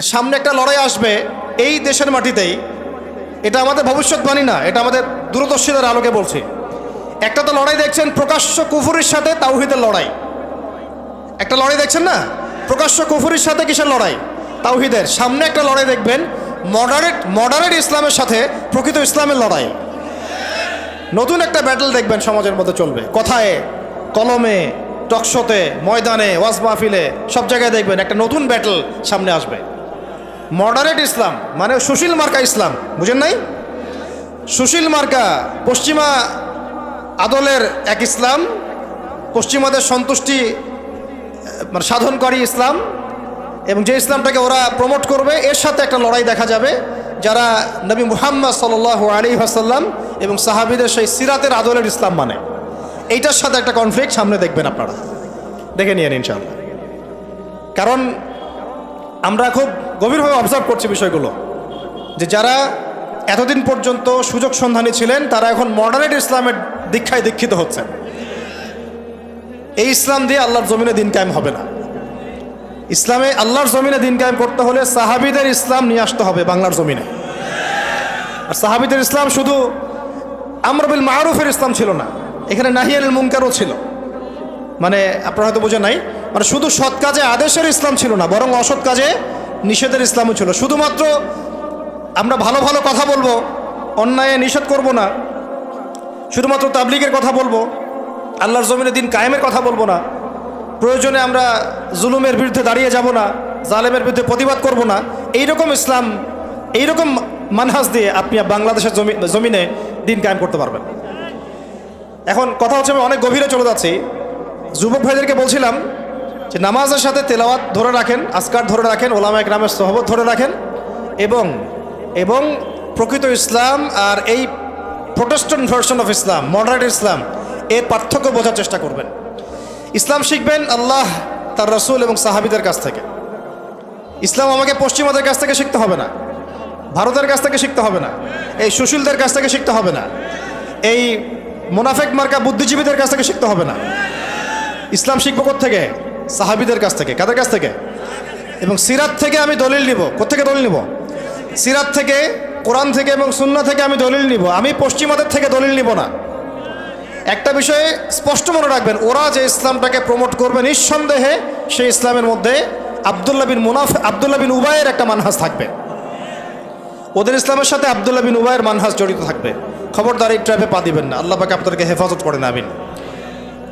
সামনে একটা লড়াই আসবে এই দেশের মাটিতেই, এটা আমাদের ভবিষ্যৎবাণী না, এটা আমাদের দূরদর্শীদের আলোকে বলছি। একটা তো লড়াই দেখছেন প্রকাশ্য কুফুরির সাথে তাওহিদের লড়াই। একটা লড়াই দেখছেন না? প্রকাশ্য কুফুরির সাথে কিসের লড়াই? তাওহিদের। সামনে একটা লড়াই দেখবেন মডারেট মডারেট ইসলামের সাথে প্রকৃত ইসলামের লড়াই। নতুন একটা ব্যাটল দেখবেন সমাজের মধ্যে চলবে। কথায়, কলমে, টকশোতে, ময়দানে, ওয়াজ মাহফিলে, সব জায়গায় দেখবেন একটা নতুন ব্যাটল সামনে আসবে। মডারেট ইসলাম মানে সুশীল মার্কা ইসলাম, বুঝেন নাই? সুশীল মার্কা পশ্চিমা আদলের এক ইসলাম, পশ্চিমাদের সন্তুষ্টি মানে সাধনকারী ইসলাম, এবং যে ইসলামটাকে ওরা প্রমোট করবে, এর সাথে একটা লড়াই দেখা যাবে, যারা নবী মুহাম্মদ সাল আলী হাসাল্লাম এবং সাহাবিদের সেই সিরাতের আদলের ইসলাম মানে। এইটার সাথে একটা কনফ্লিক্ট সামনে দেখবেন আপনারা। দেখে নিয়ে নিন কারণ আমরা খুব গভীরভাবে অবজার্ভ করছি বিষয়গুলো। যে যারা এতদিন পর্যন্ত সুযোগ সন্ধানী ছিলেন, তারা এখন মডারেট ইসলামের দীক্ষায় দীক্ষিত হচ্ছেন। এই ইসলাম দিয়ে আল্লাহর জমিনে দিন কায়েম হবে না। ইসলামে আল্লাহর জমিনে দিন কায়েম করতে হলে সাহাবিদের ইসলাম নিয়ে আসতে হবে বাংলার জমিনে। আর সাহাবিদের ইসলাম শুধু আমরবিল মারুফের ইসলাম ছিল না, এখানে নাহিয়াল মুনকারও ছিল। মানে আপনারা হয়তো বোঝেন নাই মানে শুধু সৎ কাজে আদেশের ইসলাম ছিল না, বরং অসৎ কাজে নিষেধের ইসলামও ছিল। শুধুমাত্র আমরা ভালো ভালো কথা বলব, অন্যায় নিষেধ করব না, শুধুমাত্র তাবলিগের কথা বলব, আল্লাহর জমিনে দিন কায়েমের কথা বলব না, প্রয়োজনে আমরা জুলুমের বিরুদ্ধে দাঁড়িয়ে যাব না, জালেমের বিরুদ্ধে প্রতিবাদ করব না, এইরকম ইসলাম, এইরকম মানহাজ দিয়ে আপনি বাংলাদেশের জমি, জমিনে দিন কায়েম করতে পারবেন। এখন কথা হচ্ছে আমি অনেক গভীরে চলে যাচ্ছি। যুবক ভাইদেরকে বলছিলাম যে নামাজের সাথে তেলাওয়াত ধরে রাখেন আসকার ধরে রাখেন ওলামা একরামের সহবত ধরে রাখেন এবং এবং প্রকৃত ইসলাম আর এই protestant version of Islam moderate Islam এর পার্থক্য বোঝার চেষ্টা করবেন। ইসলাম শিখবেন আল্লাহ, তার রসুল এবং সাহাবিদের কাছ থেকে। ইসলাম আমাকে পশ্চিমাদের কাছ থেকে শিখতে হবে না, ভারতের কাছ থেকে শিখতে হবে না, এই সুশীলদের কাছ থেকে শিখতে হবে না, এই মোনাফেক মার্কা বুদ্ধিজীবীদের কাছ থেকে শিখতে হবে না। ইসলাম শিখব থেকে সাহাবিদের কাছ থেকে। কাদের কাছ থেকে? এবং সিরাত থেকে আমি দলিল নিব। কোথেকে দলিল নিব? সিরাত থেকে, কোরআন থেকে এবং সুন্না থেকে আমি দলিল নিব। আমি পশ্চিমাদের থেকে দলিল নিব না। একটা বিষয়ে স্পষ্ট মনে রাখবেন, ওরা যে ইসলামটাকে প্রমোট করবে নিঃসন্দেহে, সেই ইসলামের মধ্যে আবদুল্লাহ বিন মুনাফ, আবদুল্লাহ বিন উবায়ের একটা মানহাজ থাকবে। ওদের ইসলামের সাথে আবদুল্লাহ বিন উবায়ের মানহাজ জড়িত থাকবে। খবরদার এই ট্র্যাপে পা দিবেন না। আল্লাহ পাকে আপনাদেরকে হেফাজত করেন, আমিন।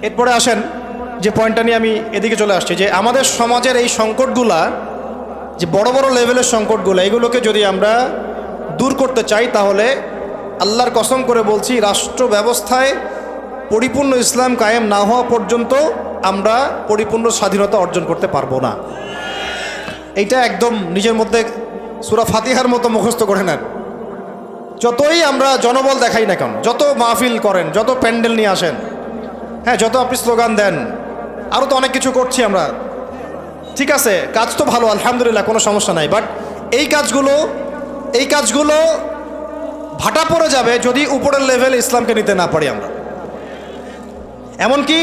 এরপরে আসেন যে পয়েন্টটা নিয়ে আমি এদিকে চলে আসছি, যে আমাদের সমাজের এই সংকটগুলা, যে বড় বড় লেভেলের সংকটগুলো, এগুলোকে যদি আমরা দূর করতে চাই, তাহলে আল্লাহর কসম করে বলছি, রাষ্ট্র ব্যবস্থায় পরিপূর্ণ ইসলাম কায়েম না হওয়া পর্যন্ত আমরা পরিপূর্ণ স্বাধীনতা অর্জন করতে পারব না। এইটা একদম নিজের মধ্যে সুরা ফাতিহার মতো মুখস্থ করে নেন। যতই আমরা জনবল দেখাই না কেন, যত মাহফিল করেন, যত প্যান্ডেল নিয়ে আসেন হ্যাঁ যত আপনি স্লোগান দেন আরও তো অনেক কিছু করছি আমরা। ঠিক আছে, কাজ তো ভালো, আলহামদুলিল্লাহ, কোনো সমস্যা নাই। বাট এই কাজগুলো এই কাজগুলো ভাটা পড়ে যাবে যদি উপরের লেভেল ইসলামকে নিতে না পারি আমরা। এমনকি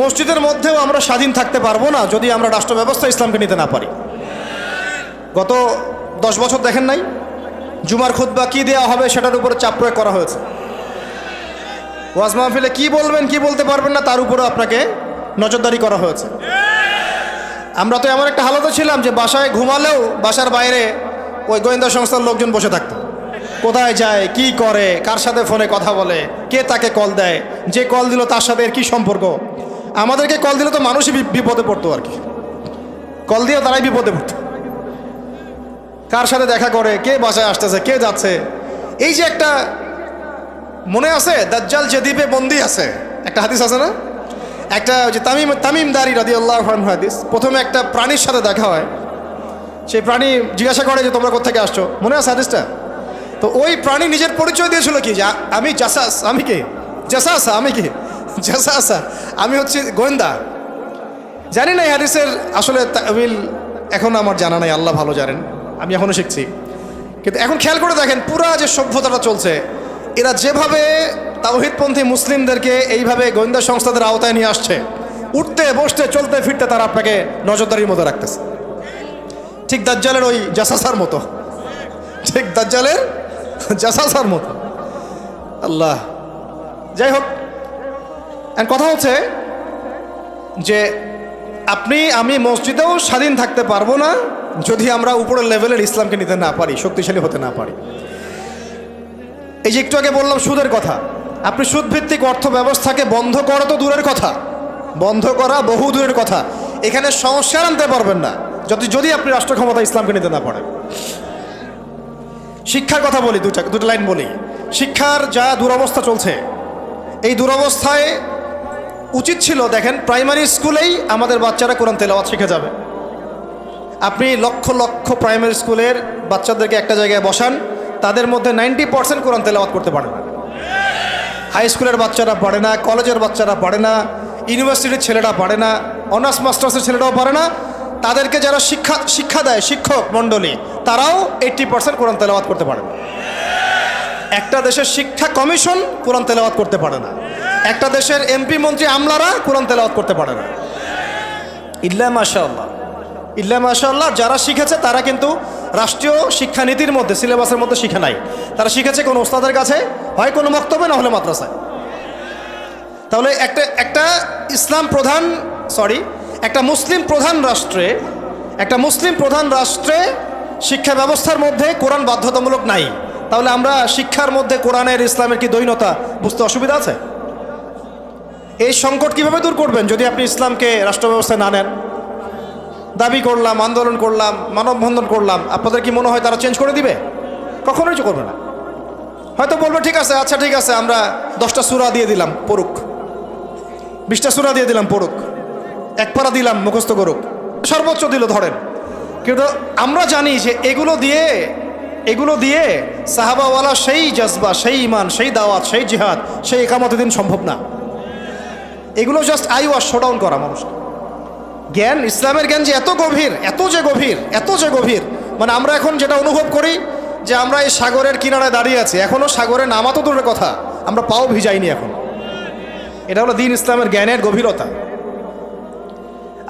মসজিদের মধ্যেও আমরা স্বাধীন থাকতে পারব না যদি আমরা রাষ্ট্র ব্যবস্থা ইসলামকে নিতে না পারি। গত দশ বছর দেখেন নাই? জুমার খুদ্া কি দেওয়া হবে সেটার উপরে চাপ প্রয়োগ করা হয়েছে। ওয়াজ মাহফিলে কি বলবেন, কি বলতে পারবেন না, তার উপরে আপনাকে নজরদারি করা হয়েছে। আমরা তো এমন একটা হালতে ছিলাম যে বাসায় ঘুমালেও বাসার বাইরে ওই গোয়েন্দা সংস্থার লোকজন বসে থাকতো। কোথায় যায়, কি করে, কার সাথে ফোনে কথা বলে, কে তাকে কল দেয়, যে কল দিল তার সাথে এর কী সম্পর্ক? আমাদেরকে কল দিলে তো মানুষই বিপদে পড়তো আর কি। কল দিয়ে তারাই বিপদে পড়তো। কার সাথে দেখা করে, কে বাসায় আসতেছে, কে যাচ্ছে? এই যে একটা মনে আছে, দাজ্জাল যে দ্বীপে বন্দি আছে, একটা হাদিস আছে না? একটা যে তামিম, তামিমদারি রাদি আল্লাহ হাদিস। প্রথমে একটা প্রাণীর সাথে দেখা হয়। সেই প্রাণী জিজ্ঞাসা করে যে, তোমরা কোথেকে আসছো? মনে আছে হাদিসটা? তো ওই প্রাণী নিজের পরিচয় দিয়েছিল কি? যে, আমি জাসাস, আমি কে? জাসাসা, আমি কি? জাসাসা আমি হচ্ছে গোয়েন্দা। জানি না হাদিসের আসলে তাবিল এখন আমার জানা নাই, আল্লাহ ভালো জানেন, আমি এখনও শিখছি। কিন্তু এখন খেয়াল করে দেখেন, পুরা যে সভ্যতাটা চলছে, এরা যেভাবে তাওহিদপন্থী মুসলিমদেরকে এইভাবে গোয়েন্দা সংস্থাদের আওতায় নিয়ে আসছে। উঠতে, বসতে, চলতে, ফিরতে তারা আপনাকে নজরদারির মতো রাখতেছে। ঠিক দাজ্জালের ওই জাসাসার মতো। ঠিক দাজ্জালের জাসাসার মতো। আল্লাহ। যাই হোক কথা হচ্ছে যে আপনি, আমি মসজিদেও স্বাধীন থাকতে পারব না যদি আমরা উপরের লেভেলের ইসলামকে নিতে না পারি, শক্তিশালী হতে না পারি। এই যে একটু আগে বললাম সুদের কথা। আপনি সুদভিত্তিক অর্থ ব্যবস্থাকে বন্ধ করা তো দূরের কথা। বন্ধ করা বহু দূরের কথা। এখানে সংস্কার আনতে পারবেন না। যদি যদি আপনি রাষ্ট্র ক্ষমতা ইসলামকে নিতে না পারেন। শিক্ষার কথা বলি দুটা দুটো লাইন বলি। শিক্ষার যা দুরবস্থা চলছে, এই দুরবস্থায় উচিত ছিল, দেখেন, প্রাইমারি স্কুলেই আমাদের বাচ্চারা কোরআন তেলাওয়াত শিখে যাবে। আপনি লক্ষ লক্ষ প্রাইমারি স্কুলের বাচ্চাদেরকে একটা জায়গায় বসান, তাদের মধ্যে নাইনটি পার্সেন্ট কোরআন তেলাওয়াত করতে পারে না। হাই স্কুলের বাচ্চারা পড়ে না কলেজের বাচ্চারা পারে না ইউনিভার্সিটির ছেলেরা পারে না অনার্স মাস্টার্সের ছেলেরাও পড়ে না। তাদেরকে যারা শিক্ষা শিক্ষা দেয়, শিক্ষক মণ্ডলী, তারাও এইট্টি পার্সেন্ট কোরআন তেলাওয়াত করতে পারে না। একটা দেশের শিক্ষা কমিশন কোরআন তেলাওয়াত করতে পারে না। একটা দেশের এমপি মন্ত্রী আমলারা কোরআন তেলাওয়াত করতে পারে না। ইল্লা মাশাআল্লাহ। ইল্লা মাশাআল্লাহ, যারা শিখেছে তারা কিন্তু রাষ্ট্রীয় শিক্ষানীতির মধ্যে সিলেবাসের মধ্যে শিখে নাই। তারা শিখেছে কোনো ওস্তাদের কাছে, হয় কোনো বক্তব্যে না হলে মাদ্রাসায়। তাহলে একটা একটা ইসলাম প্রধান সরি একটা মুসলিম প্রধান রাষ্ট্রে, একটা মুসলিম প্রধান রাষ্ট্রে শিক্ষা ব্যবস্থার মধ্যে কোরআন বাধ্যতামূলক নাই। তাহলে আমরা শিক্ষার মধ্যে কোরআনের, ইসলামের কি দৈনতা, বুঝতে অসুবিধা আছে? এই সংকট কীভাবে দূর করবেন যদি আপনি ইসলামকে রাষ্ট্র ব্যবস্থায় না নেন? দাবি করলাম, আন্দোলন করলাম, মানববন্ধন করলাম। আপনাদের কি মনে হয় তারা চেঞ্জ করে দিবে? কখনোই করবে না। হয়তো বলবে, ঠিক আছে আচ্ছা ঠিক আছে, আমরা দশটা সুরা দিয়ে দিলাম, পড়ুক। বিশটা সুরা দিয়ে দিলাম, পড়ুক। এক পারা দিলাম, মুখস্থ করুক। সর্বোচ্চ দিল, ধরেন। কিন্তু আমরা জানি যে এগুলো দিয়ে এগুলো দিয়ে সাহাবাওয়ালা সেই জজবা, সেই ইমান সেই দাওয়াত, সেই জিহাদ, সেই একামত দিন সম্ভব না। এগুলো জাস্ট আই ওয়াশ শোডাউন করা মানুষকে। জ্ঞান, ইসলামের জ্ঞান যে এত গভীর, এত যে গভীর, এত যে গভীর। মানে আমরা এখন যেটা অনুভব করি যে আমরা এই সাগরের কিনারায় দাঁড়িয়ে আছি এখনও সাগরে নামা তো দূরের কথা, আমরা পাও ভিজাইনি এখন। এটা হলো দিন ইসলামের জ্ঞানের গভীরতা।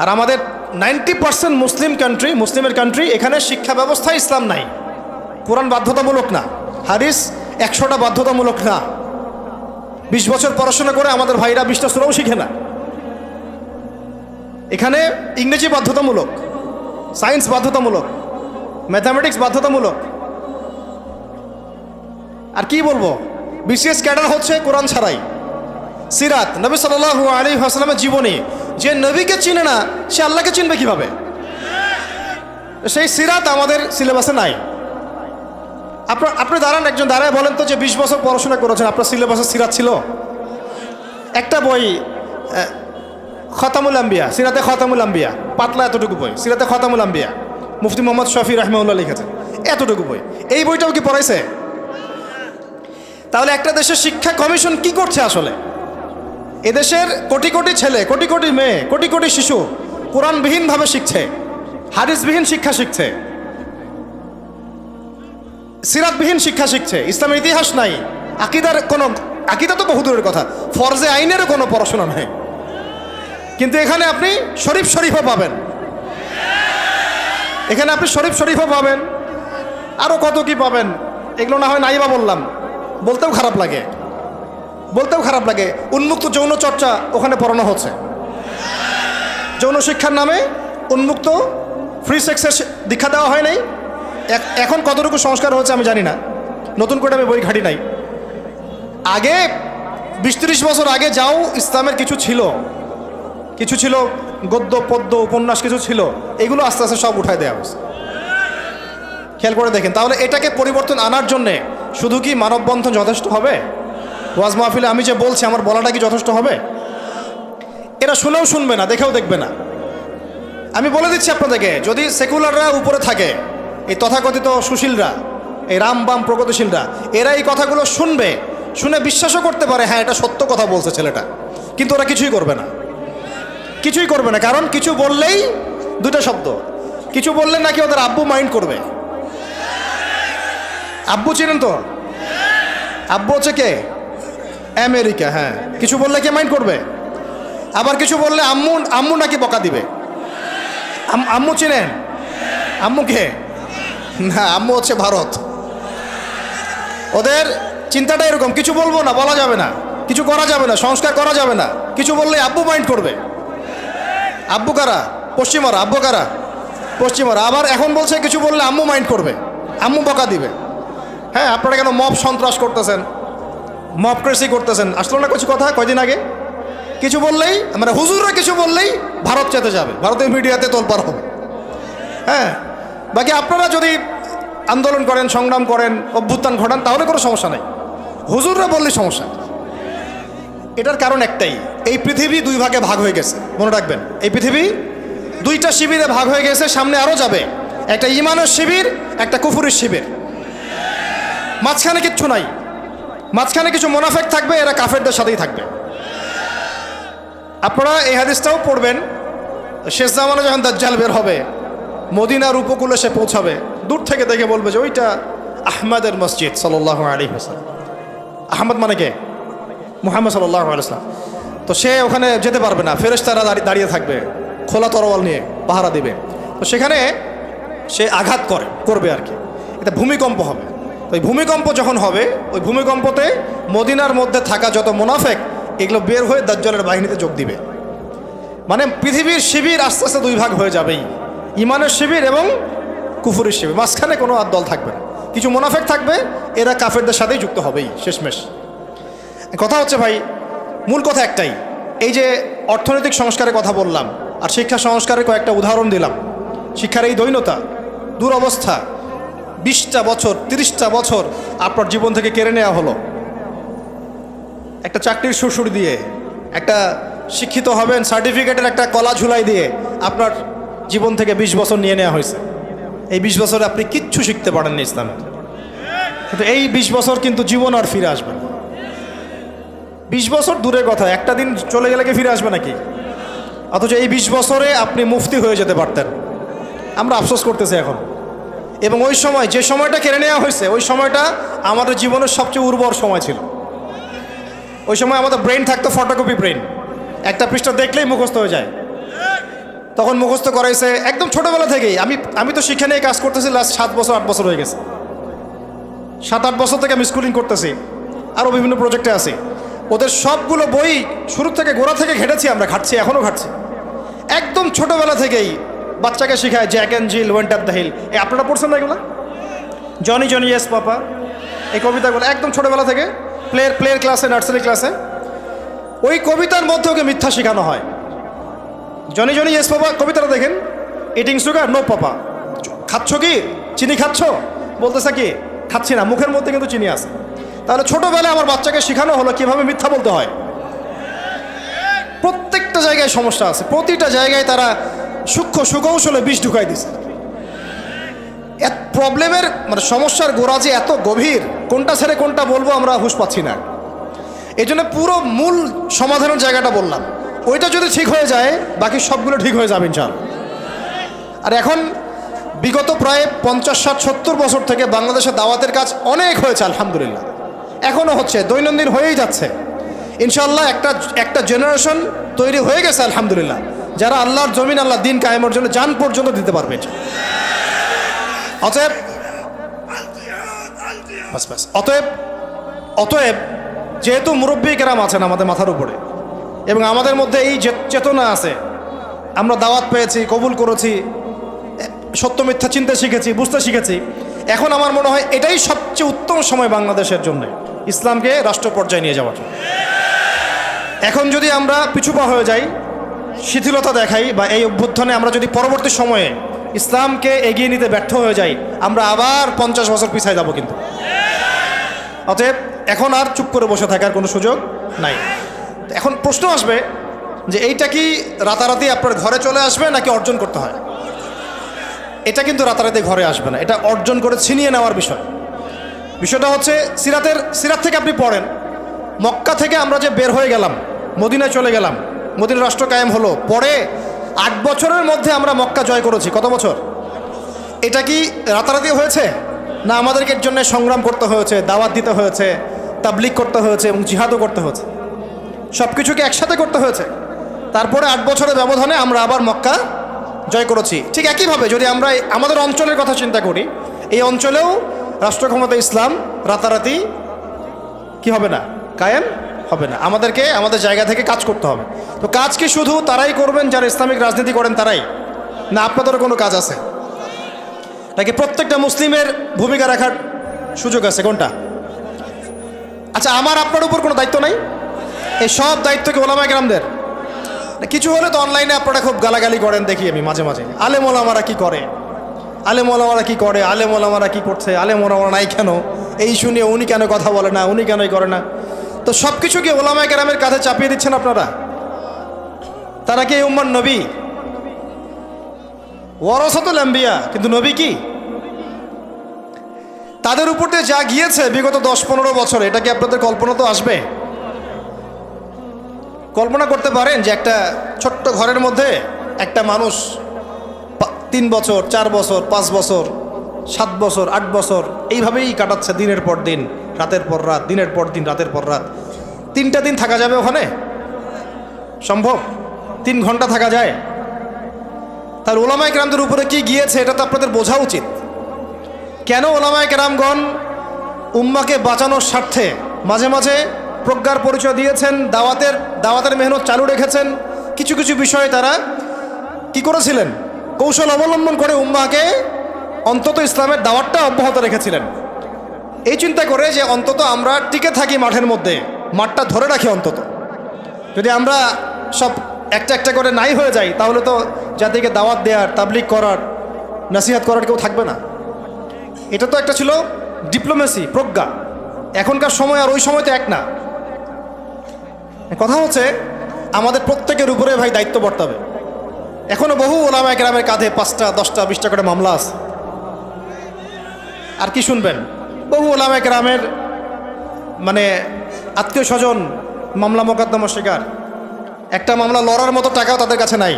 আর আমাদের নাইনটি পার্সেন্ট মুসলিম কান্ট্রি মুসলিমের কান্ট্রি এখানে শিক্ষা ব্যবস্থা ইসলাম নাই। কোরআন বাধ্যতামূলক না, হাদিস একশোটা বাধ্যতামূলক না। বিশ বছর পড়াশোনা করে আমাদের ভাইরা বিশটা সুরাও শিখে না। এখানে ইংরেজি বাধ্যতামূলক, সায়েন্স বাধ্যতামূলক, ম্যাথামেটিক্স বাধ্যতামূলক। আর কি বলব? বিশেষ ক্যাডার হচ্ছে কোরআন ছাড়াই। সিরাত, নবী সাল আলী হাসলামের জীবনী, যে নবীকে চিনে না, সে আল্লাহকে চিনবে কীভাবে? সেই সিরাত আমাদের সিলেবাসে নাই। আপনার আপনি দাঁড়ান একজন দাঁড়ায় বলেন তো যে বিশ বছর পড়াশোনা করেছেন, আপনার সিলেবাসে সিরাত ছিল? একটা বই খতামুল আম্বিয়া, সিরাতে খতামুল আম্বিয়া, পাতলা এতটুকু বই, সিরাতে খতামুল আম্বিয়া, মুফতি মোহাম্মদ শফি রহমাউল্লাহ লিখেছেন, এতটুকু বই। এই বইটাও কি পড়াইছে? তাহলে একটা দেশের শিক্ষা কমিশন কি করছে আসলে? এদেশের কোটি কোটি ছেলে, কোটি কোটি মেয়ে, কোটি কোটি শিশু কোরআনবিহীনভাবে শিখছে, হাদিসবিহীন শিক্ষা শিখছে, সিরাতবিহীন শিক্ষা শিখছে, ইসলামের ইতিহাস নাই, আকিদার কোনো, আকিদা তো বহুদূরের কথা, ফরজে আইনেরও কোনো পড়াশোনা নাই। কিন্তু এখানে আপনি শরীফ শরীফও পাবেন। এখানে আপনি শরীফ শরীফও পাবেন। আরও কত কি পাবেন? এগুলো না হয় নাই বা বললাম। বলতেও খারাপ লাগে। বলতেও খারাপ লাগে। উন্মুক্ত যৌন চর্চা ওখানে পড়ানো হচ্ছে। যৌন শিক্ষার নামে উন্মুক্ত ফ্রি সেক্সের দীক্ষা দেওয়া হয় নাই। এখন কতটুকু সংস্কার হচ্ছে আমি জানি না। নতুন করে আমি বই ঘাটি নাই। আগে বিশ বছর আগে যাও ইসলামের কিছু ছিল। কিছু ছিল, গদ্য, পদ্য, উপন্যাস কিছু ছিল, এগুলো আস্তে আস্তে সব উঠায় দেওয়া হয়েছে। খেয়াল করে দেখেন, তাহলে এটাকে পরিবর্তন আনার জন্যে শুধু কি মানববন্ধন যথেষ্ট হবে? ওয়াজ মাহফিলে আমি যে বলছি, আমার বলাটা কি যথেষ্ট হবে? এরা শুনেও শুনবে না, দেখেও দেখবে না। আমি বলে দিচ্ছি আপনাদেরকে, যদি সেকুলাররা উপরে থাকে, এই তথাকথিত সুশীলরা, এই রাম বাম প্রগতিশীলরা, এরা এই কথাগুলো শুনবে, শুনে বিশ্বাসও করতে পারে হ্যাঁ এটা সত্য কথা বলছে ছেলেটা, কিন্তু ওরা কিছুই করবে না। কিছুই করবে না, কারণ কিছু বললেই দুটো শব্দ। কিছু বললে নাকি ওদের আব্বু মাইন্ড করবে। আব্বু চিনেন তো? আব্বু হচ্ছে কে? আমেরিকা হ্যাঁ। কিছু বললে কে মাইন্ড করবে? আবার কিছু বললে আম্মু আম্মু নাকি বকা দিবে? আম- আম্মু চিনেন? আম্মুকে না, আম্মু হচ্ছে ভারত। ওদের চিন্তাটা এরকম, কিছু বলব না, বলা যাবে না। কিছু করা যাবে না, সংস্কার করা যাবে না। কিছু বললে আব্বু মাইন্ড করবে। আব্বু কারা? পশ্চিমারা, আব্বু কারা? পশ্চিমারা। আবার এখন বলছে, কিছু বললে আম্মু মাইন্ড করবে। আম্মু বকা দিবে। হ্যাঁ আপনারা কেন মব সন্ত্রাস করতেছেন? মব ক্রেসি করতেছেন। আসলো না কিছু কথা কয়দিন আগে? কিছু বললেই মানে হুজুররা কিছু বললেই ভারত চেতে যাবে। ভারতের মিডিয়াতে তোলপার হবে। হ্যাঁ বাকি আপনারা যদি আন্দোলন করেন, সংগ্রাম করেন, অভ্যুত্থান ঘটান, তাহলে কোনো সমস্যা নেই। হুজুররা বললে সমস্যা এটার কারণ একটাই, এই পৃথিবী দুই ভাগে ভাগ হয়ে গেছে। মনে রাখবেন, এই পৃথিবী দুইটা শিবিরে ভাগ হয়ে গেছে, সামনে আরও যাবে। একটা ইমানের শিবির, একটা কুফুরের শিবির। মাঝখানে কিচ্ছু নাই। মাঝখানে কিছু মোনাফেক থাকবে, এরা কাফেরদের সাথেই থাকবে। আপনারা এই হাদিসটাও পড়বেন, শেষ জামানে যখন দাজ্জাল বের হবে, মদিনার উপকূলে সে পৌঁছাবে, দূর থেকে দেখে বলবে যে ওইটা আহমদের মসজিদ সাল্লাহ আলী হাসান আহমদ মানে কে? মুহাম্মদ সাল্লাহ আলাইসলাম তো সে ওখানে যেতে পারবে না, ফেরেশতারা দাঁড়িয়ে থাকবে, খোলা তরোয়াল নিয়ে পাহারা দিবে। তো সেখানে সে আঘাত করে, করবে আর কি। এটা ভূমিকম্প হবে। ওই ভূমিকম্প যখন হবে, ওই ভূমিকম্পতে মদিনার মধ্যে থাকা যত মুনাফেক, এগুলো বের হয়ে দাজ্জালের বাহিনীতে যোগ দিবে। মানে পৃথিবীর শিবির আস্তে আস্তে দুই ভাগ হয়ে যাবেই। ইমানের শিবির এবং কুফুরের শিবির। মাঝখানে কোনো আর দল থাকবে না। কিছু মোনাফেক থাকবে, এরা কাফেরদের সাথেই যুক্ত হবেই, শেষমেশ। কথা হচ্ছে ভাই, মূল কথা একটাই। এই যে অর্থনৈতিক সংস্কারের কথা বললাম আর শিক্ষা সংস্কারের কয়েকটা উদাহরণ দিলাম। শিক্ষার এই দৈনতা, দুরবস্থা, বিশটা বছর, তিরিশটা বছর আপনার জীবন থেকে কেড়ে নেওয়া হলো। একটা চাকরির শ্বশুর দিয়ে, একটা শিক্ষিত হবেন সার্টিফিকেটের একটা কলা ঝুলাই দিয়ে আপনার জীবন থেকে ২০ বছর নিয়ে নেওয়া হয়েছে। এই ২০ বছরে আপনি কিচ্ছু শিখতে পারেননি ইসলামে। কিন্তু এই ২০ বছর কিন্তু জীবন আর ফিরে আসবে না। বিশ বছর দূরের কথা, একটা দিন চলে গেলে কি ফিরে আসবে নাকি? অথচ এই বিশ বছরে আপনি মুফতি হয়ে যেতে পারতেন। আমরা আফসোস করতেছি এখন। এবং ওই সময়, যে সময়টা কেড়ে নেওয়া হয়েছে, ওই সময়টা আমাদের জীবনের সবচেয়ে উর্বর সময় ছিল। ওই সময় আমাদের ব্রেন থাকতো ফটোকপি ব্রেন একটা পৃষ্ঠা দেখলেই মুখস্থ হয়ে যায়। তখন মুখস্থ করাইছে একদম ছোটোবেলা থেকেই। আমি আমি তো শিক্ষা নিয়ে কাজ করতেছি লাস্ট সাত বছর, আট বছর হয়ে গেছে। সাত, আট বছর থেকে আমি স্কুলিং করতেছি। আরও বিভিন্ন প্রজেক্টে আছি। ওদের সবগুলো বই শুরু থেকে গোড়া থেকে ঘেটেছি আমরা খাচ্ছি এখনও খাচ্ছি একদম ছোটোবেলা থেকেই বাচ্চাকে শেখায় Jack and Jill went up the hill এই আপনারা পড়ছেন না এগুলো? জনি জনি ইয়েস পাপা এই কবিতাগুলো একদম ছোটোবেলা থেকে প্লেয়ার প্লেয়ার ক্লাসে নার্সারি ক্লাসে ওই কবিতার মধ্যে ওকে মিথ্যা শেখানো হয়। জনি জনি ইয়েস পাপা কবিতাটা দেখেন। ইটিং সুগার নো পাপা খাচ্ছ কি? চিনি খাচ্ছ? বলতেছে কি, খাচ্ছি না, মুখের মধ্যে কিন্তু চিনি আছে। তাহলে ছোটোবেলায় আমার বাচ্চাকে শেখানো হলো কীভাবে মিথ্যা বলতে হয়। প্রত্যেকটা জায়গায় সমস্যা আছে। প্রতিটা জায়গায় তারা সূক্ষ্ম সুকৌশলে বিষ ঢুকাই দিছে। এত প্রবলেমের মানে সমস্যার গোড়া যে এত গভীর, কোনটা ছেড়ে কোনটা বলব আমরা হুশ পাচ্ছি না। এই জন্য পুরো মূল সমাধানের জায়গাটা বললাম। ওইটা যদি ঠিক হয়ে যায়, বাকি সবগুলো ঠিক হয়ে যাবে ইনশাল আর এখন বিগত প্রায় পঞ্চাশ, ষাট, সত্তর বছর থেকে বাংলাদেশের দাওয়াতের কাজ অনেক হয়েছে, আলহামদুলিল্লাহ। এখনও হচ্ছে, দৈনন্দিন হয়েই যাচ্ছে। ইনশাল্লাহ একটা একটা জেনারেশন তৈরি হয়ে গেছে, আলহামদুলিল্লাহ। যারা আল্লাহর জমিন আল্লাহ দিন কায়েমের জন্য যান পর্যন্ত দিতে পারবে। অতএব অতএব অতএব যেহেতু মুরব্বী কেরাম আছেন আমাদের মাথার উপরে, এবং আমাদের মধ্যে এই চেতনা আছে, আমরা দাওয়াত পেয়েছি, কবুল করেছি সত্য মিথ্যা চিনতে শিখেছি, বুঝতে শিখেছি, এখন আমার মনে হয় এটাই সবচেয়ে উত্তম সময় বাংলাদেশের জন্য। ইসলামকে রাষ্ট্র পর্যায়ে নিয়ে যাওয়ার। এখন যদি আমরা পিছুপা হয়ে যাই, শিথিলতা দেখাই বা এই অভ্যুত্থানে আমরা যদি পরবর্তী সময়ে ইসলামকে এগিয়ে নিতে ব্যর্থ হয়ে যাই, আমরা আবার পঞ্চাশ বছর পিছায় যাব কিন্তু। অতএব এখন আর চুপ করে বসে থাকার কোনো সুযোগ নাই। এখন প্রশ্ন আসবে যে এইটা কি রাতারাতি আপনার ঘরে চলে আসবে নাকি অর্জন করতে হয়? এটা কিন্তু রাতারাতি ঘরে আসবে না। এটা অর্জন করে ছিনিয়ে নেওয়ার বিষয়। বিষয়টা হচ্ছে সিরাতের, সিরাত থেকে আপনি পড়েন। মক্কা থেকে আমরা যে বের হয়ে গেলাম, মদিনায় চলে গেলাম, মদিনা রাষ্ট্র কায়েম হলো, পরে আট বছরের মধ্যে আমরা মক্কা জয় করেছি। কত বছর? এটা কি রাতারাতি হয়েছে? না আমাদেরকে এর জন্য সংগ্রাম করতে হয়েছে, দাওয়াত দিতে হয়েছে তাবলিক করতে হয়েছে এবং জিহাদও করতে হয়েছে। সব কিছুকে একসাথে করতে হয়েছে। তারপরে আট বছরের ব্যবধানে আমরা আবার মক্কা জয় করেছি। ঠিক একইভাবে যদি আমরা আমাদের অঞ্চলের কথা চিন্তা করি, এই অঞ্চলেও রাষ্ট্র ক্ষমতা ইসলাম, রাতারাতি কি হবে না? কায়েম হবে না। আমাদেরকে, আমাদের জায়গা থেকে কাজ করতে হবে। তো কাজ কি শুধু তারাই করবেন যারা ইসলামিক রাজনীতি করেন তারাই? না, আপনাদেরও কোনো কাজ আছে? নাকি প্রত্যেকটা মুসলিমের ভূমিকা রাখার সুযোগ আছে? কোনটা? আচ্ছা আমার আপনার উপর কোনো দায়িত্ব নাই? এই সব দায়িত্ব কি ওলামা গ্রামদের কিছু হলে তো অনলাইনে আপনারা খুব গালাগালি করেন, দেখি আমি মাঝে মাঝে। আলেম ওলামারা কি করে? আলেম ওলামারা কি করে? আলে ওলামারা কি করছে? আলে ওলামারা নাই কেন? এই শুনিয়ে উনি কেন কথা বলে না? উনি কেনই করে না? তো সব কিছু কি ওলামা কেরামের কাঁধে চাপিয়ে দিচ্ছেন আপনারা? তারা কি উম্মার নবী? ওয়ারসাতুল আম্বিয়া। কিন্তু নবী কি? তাদের উপর দিয়ে যা গিয়েছে বিগত দশ পনেরো বছর, এটা কি আপনাদের কল্পনা তো আসবে? কল্পনা করতে পারেন যে একটা ছোট্ট ঘরের মধ্যে একটা মানুষ তিন বছর, চার বছর, পাঁচ বছর, সাত বছর, আট বছর, এইভাবেই কাটাচ্ছে দিনের পর দিন, রাতের পর রাত, দিনের পর দিন, রাতের পর রাত। তিনটা দিন থাকা যাবে ওখানে? সম্ভব? তিন ঘণ্টা থাকা যায়? তার ওলামায় গ্রামদের উপরে কি গিয়েছে, এটা তো আপনাদের বোঝা উচিত। কেন ওলামায় কেরামগণ উম্মাকে বাঁচানোর স্বার্থে মাঝে মাঝে প্রজ্ঞার পরিচয় দিয়েছেন, দাওয়াতের দাওয়াতের মেহনত চালু রেখেছেন, কিছু কিছু বিষয়ে তারা কি করেছিলেন? কৌশল অবলম্বন করে উম্মাকে অন্তত ইসলামের দাওয়াতটা অব্যাহত রেখেছিলেন। এই চিন্তা করে যে অন্তত আমরা টিকে থাকি মাঠের মধ্যে, মাঠটা ধরে রাখি অন্তত। যদি আমরা সব একটা একটা করে নাই হয়ে যাই, তাহলে তো জাতিকে দাওয়াত দেওয়ার তাবলিক করার, নাসিহাত করার কেউ থাকবে না। এটা তো একটা ছিল ডিপ্লোমেসি, প্রজ্ঞা। এখনকার সময় আর ওই সময় তো এক না। কথা হচ্ছে, আমাদের প্রত্যেকের উপরে ভাই দায়িত্ব বর্তাবে। এখনও বহু ওলামা গ্রামের কাঁধে পাঁচটা, দশটা, বিশটা করে মামলা আছে। আর কি শুনবেন? বহু ওলামা গ্রামের মানে আত্মীয় স্বজন মামলা মোকদ্দমা শিকার। একটা মামলা লড়ার মতো টাকাও তাদের কাছে নাই।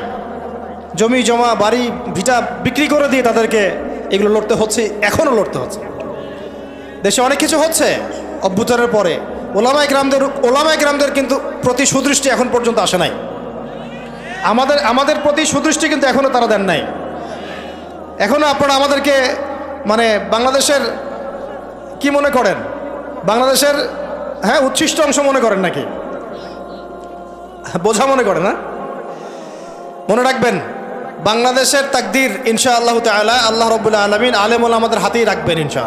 জমি, জমা, বাড়ি, ভিটা বিক্রি করে দিয়ে তাদেরকে এগুলো লড়তে হচ্ছে এখনও লড়তে হচ্ছে। দেশে অনেক কিছু হচ্ছে অভ্যুত্থানের পরে। ওলামায় গ্রামদের ওলামায় গ্রামদের কিন্তু প্রতি সুদৃষ্টি এখন পর্যন্ত আসে নাই। আমাদের আমাদের প্রতি সুদৃষ্টি কিন্তু এখনও তারা দেন নাই। এখনও আপনারা আমাদেরকে মানে বাংলাদেশের কি মনে করেন? বাংলাদেশের হ্যাঁ উচ্ছিষ্ট অংশ মনে করেন নাকি? বোঝা মনে করেন না মনে রাখবেন, বাংলাদেশের তাকদির ইনশা আল্লাহ তালা আল্লাহ রবুল্লা আলমিন আলেমুল আমাদের হাতেই রাখবেন ইনশা